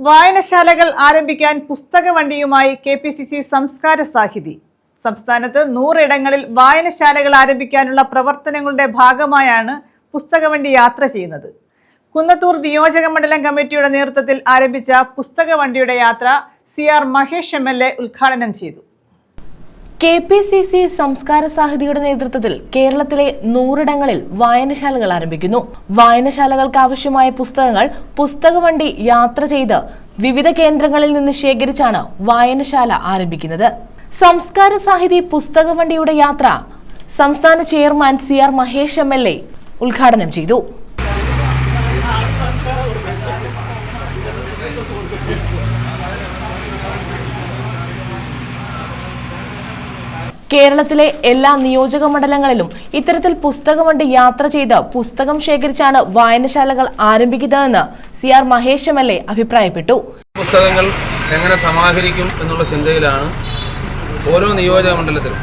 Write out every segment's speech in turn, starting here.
വായനശാലകൾ ആരംഭിക്കാൻ പുസ്തക വണ്ടിയുമായി K P C C Samskara Sahithi. സംസ്ഥാനത്ത് നൂറിടങ്ങളിൽ വായനശാലകൾ ആരംഭിക്കാനുള്ള പ്രവർത്തനങ്ങളുടെ ഭാഗമായാണ് പുസ്തകവണ്ടി യാത്ര ചെയ്യുന്നത്. കുന്നത്തൂർ നിയോജക മണ്ഡലം കമ്മിറ്റിയുടെ നേതൃത്വത്തിൽ ആരംഭിച്ച പുസ്തക വണ്ടിയുടെ യാത്ര C R Mahesh M L A ഉദ്ഘാടനം ചെയ്തു. കെ പി സി സി സംസ്കാര സാഹിതിയുടെ നേതൃത്വത്തിൽ കേരളത്തിലെ നൂറിടങ്ങളിൽ വായനശാലകൾ ആരംഭിക്കുന്നു. വായനശാലകൾക്ക് ആവശ്യമായ പുസ്തകങ്ങൾ പുസ്തകവണ്ടി യാത്ര ചെയ്ത് വിവിധ കേന്ദ്രങ്ങളിൽ നിന്ന് ശേഖരിച്ചാണ് വായനശാല ആരംഭിക്കുന്നത്. സംസ്കാര സാഹിതി പുസ്തകവണ്ടിയുടെ യാത്ര സംസ്ഥാന chairman C R Mahesh M L A ഉദ്ഘാടനം ചെയ്തു. കേരളത്തിലെ എല്ലാ നിയോജക മണ്ഡലങ്ങളിലും ഇത്തരത്തിൽ പുസ്തകവണ്ടി യാത്ര ചെയ്ത് പുസ്തകം ശേഖരിച്ചാണ് വായനശാലകൾ ആരംഭിക്കുന്നതെന്ന് C R Mahesh M L A അഭിപ്രായപ്പെട്ടു. പുസ്തകങ്ങൾ എങ്ങനെ സമാഹരിക്കും എന്നുള്ള ചിന്തയിലാണ് ഓരോ നിയോജക മണ്ഡലത്തിലും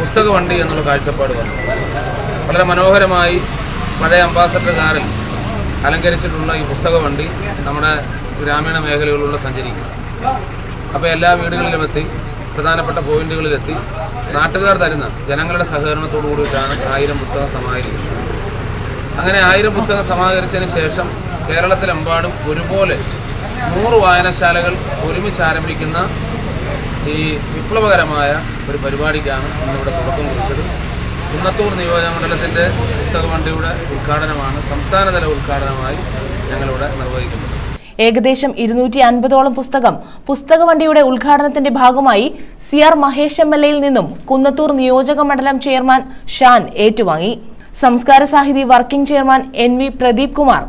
പുസ്തക വണ്ടി എന്നുള്ള കാഴ്ചപ്പാട് വന്നത്. വളരെ മനോഹരമായി പഴയ അംബാസഡർ കാറിൽ അലങ്കരിച്ചിട്ടുള്ള ഈ പുസ്തക വണ്ടി നമ്മുടെ ഗ്രാമീണ മേഖലകളിലൂടെ സഞ്ചരിക്കും അപ്പോൾ എല്ലാ വീടുകളിലും എത്തി പ്രധാനപ്പെട്ട പോയിന്റുകളിലെത്തി. നാട്ടുകാർ തരുന്ന ജനങ്ങളുടെ സഹകരണത്തോടു കൂടിയിട്ടാണ് ആയിരം പുസ്തകം സമാഹരിക്കുന്നത്. അങ്ങനെ ആയിരം പുസ്തകം സമാഹരിച്ചതിന് ശേഷം കേരളത്തിലെമ്പാടും ഒരുപോലെ നൂറ് വായനശാലകൾ ഒരുമിച്ച് ആരംഭിക്കുന്ന ഈ വിപ്ലവകരമായ ഒരു പരിപാടിക്കാണ് ഇന്നിവിടെ തുടക്കം കുറിച്ചത്. കുന്നത്തൂർ നിയോജകമണ്ഡലത്തിന്റെ പുസ്തക വണ്ടിയുടെ ഉദ്ഘാടനമാണ് സംസ്ഥാനതല ഉദ്ഘാടനമായി ഞങ്ങളിവിടെ നിർവഹിക്കുന്നത്. ഏകദേശം ഇരുന്നൂറ്റി അൻപതോളം പുസ്തകം പുസ്തകവണ്ടിയുടെ ഉദ്ഘാടനത്തിന്റെ ഭാഗമായി C R Mahesh M L എയിൽ നിന്നും കുന്നത്തൂർ നിയോജക മണ്ഡലം ചെയർമാൻ ഷാൻ ഏറ്റുവാങ്ങി. Samskara Sahithi working chairman N V Pradeep Kumar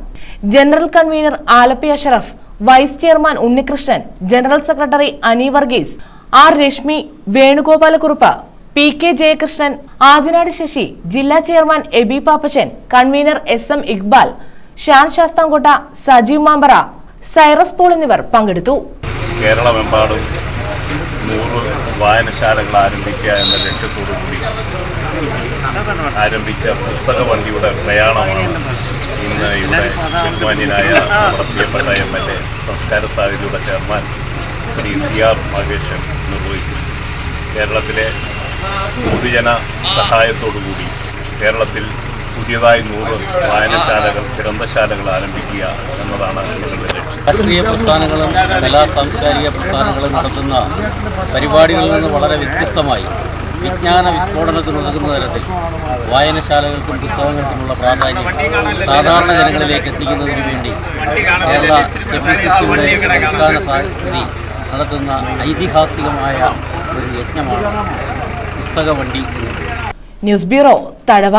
general convener Alleppey Ashraf vice chairman Unnikrishnan general secretary Ani Varghese R Reshmi Venugopalakurup P K Jayakrishnan Adinad Sasi ജില്ലാ chairman Aby Pappachan convener S M Iqbal Shan Sasthamcotta Sajeev Mampara Cyrus Paul എന്നിവർ പങ്കെടുത്തു. കേരളമെമ്പാടും നൂറ് വായനശാലകൾ ആരംഭിക്കുക എന്ന ലക്ഷ്യത്തോടു കൂടി ആരംഭിച്ച പുസ്തക വണ്ടിയുടെ പ്രയാണമാണ് ഇന്ന് ഇവിടെ ബഹുമാന്യനായ നമ്മുടെ പ്രിയപ്പെട്ട M L A Samskara സാഹിതിയുടെ chairman Shri C R Maheshan നിർവഹിച്ചു കേരളത്തിലെ പൊതുജന സഹായത്തോടുകൂടി കേരളത്തിൽ പുതിയതായി നൂറ് വായനശാലകൾ ഗ്രന്ഥശാലകൾ ആരംഭിക്കുക എന്നതാണ് ഞങ്ങളുടെ ലക്ഷ്യം. രാഷ്ട്രീയ പ്രസ്ഥാനങ്ങളും കലാ സാംസ്കാരിക പ്രസ്ഥാനങ്ങളും നടത്തുന്ന പരിപാടികളിൽ നിന്ന് വളരെ വ്യത്യസ്തമായി വിജ്ഞാന വിസ്ഫോടനത്തിനുതകുന്ന തരത്തിൽ വായനശാലകൾക്കും പുസ്തകങ്ങൾക്കുമുള്ള പ്രാധാന്യം സാധാരണ ജനങ്ങളിലേക്ക് എത്തിക്കുന്നതിന് വേണ്ടി കേരള കെ പി സി സിയുടെ സംസ്ഥാന സാഹിതി നടത്തുന്ന ഐതിഹാസികമായ ഒരു യജ്ഞമാണ് പുസ്തകവണ്ടി എന്നത് ന്യൂസ് ബ്യൂറോ തഴവ.